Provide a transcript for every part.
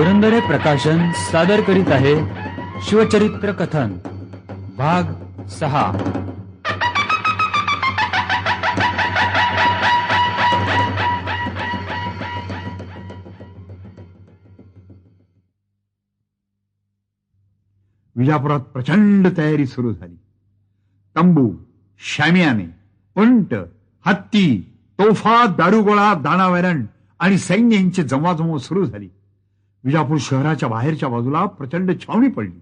पुरंदरे प्रकाशन सादर करीत आहे शिवचरित्र कथन भाग सहा. विजापुरात प्रचंड तयारी सुरू झाली. तंबू शामियाने उंट हत्ती तोफा दारुगोळा दाणावैरण आणि सैन्य यांची जमवाजमव सुरू झाली. विजापूर शहराच्या बाहेरच्या बाजूला प्रचंड छावणी पडली.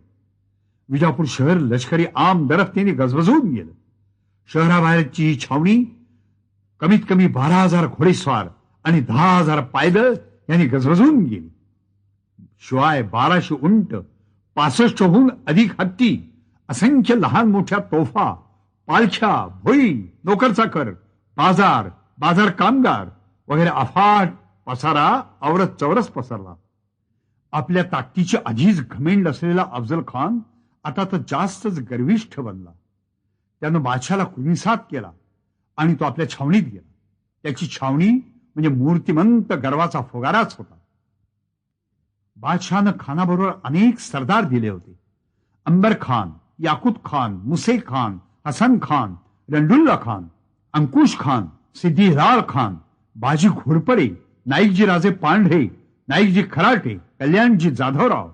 विजापूर शहर लष्करी आम दरफ्तीने गजबजून गेलं. शहराबाहेरची ही छावणी कमीत कमी बारा हजार घोडेस्वार आणि दहा हजार पायदळ यांनी गजबजून गेली. शिवाय बाराशे उंट पासष्टहून अधिक हत्ती असंख्य लहान मोठ्या तोफा पालख्या भोई नोकरचाकर बाजार बाजार कामगार वगैरे अफाट पसारा आवरत चौरस पसरला. आपल्या ताकदीची आधीच घमेंड असलेला अफजल खान आता तर जास्तच गर्विष्ठ बनला. त्यानं बादशाला कुणीसात केला आणि तो आपल्या छावणीत गेला. त्याची छावणी म्हणजे मूर्तिमंत गर्वाचा फुगाराच होता. बादशहानं खानाबरोबर अनेक सरदार दिले होते. अंबर खान याकूत खान मुसे खान हसन खान रंडुल्ला खान अंकुश खान सिद्धिलाल खान बाजी घोरपडे नाईकजी राजे पांढरे नाईकजी खराटे कल्याणजी जाधवराव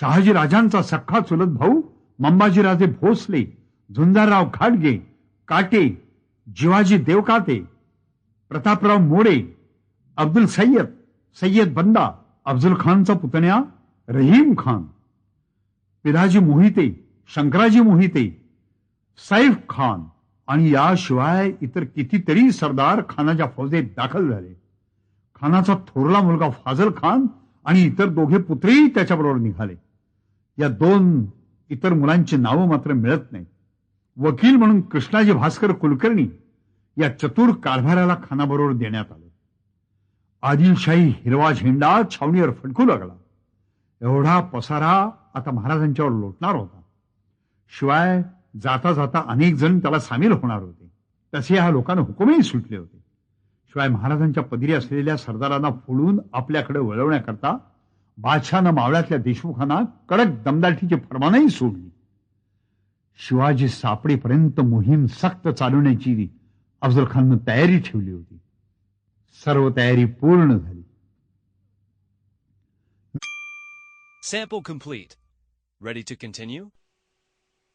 शहाजी राजांचा सख्खा चुलत भाऊ मंबाजी राजे भोसले झुंजारराव घाटगे काटे जिवाजी देवकाते प्रतापराव मोडे अब्दुल सय्यद सय्यद बंदा अफजल खानचा पुतण्या रहीम खान पिराजी मोहिते शंकराजी मोहिते सैफ खान आणि याशिवाय इतर कितीतरी सरदार खानाच्या फौजेत दाखल झाले. खानाचा थोरला मुलगा फाजल खान आणि इतर दोघे पुत्रही त्याच्याबरोबर निघाले. या दोन इतर मुलांची नावं मात्र मिळत नाही वकील म्हणून कृष्णाजी भास्कर कुलकर्णी या चतुर कारभाराला खानाबरोबर देण्यात आलं. आदिलशाही हिरवा झेंडा छावणीवर फडकू लागला. एवढा पसारा आता महाराजांच्यावर लोटणार होता. शिवाय जाता जाता अनेक जण त्याला सामील होणार होते. तसे ह्या लोकांना हुकुमही सुटले होते. शिवाय महाराजांच्या पदरी असलेल्या सरदारांना फोडून आपल्याकडे वळवण्याकरता बादशहानं मावळ्यातल्या देशमुखांना कडक दमदाटीची फरमानही सोडली शिवाजी सापडेपर्यंत मोहीम सक्त चालवण्याची अफजल खाननं तयारी ठेवली होती सर्व तयारी पूर्ण झाली Sample complete. Ready to continue?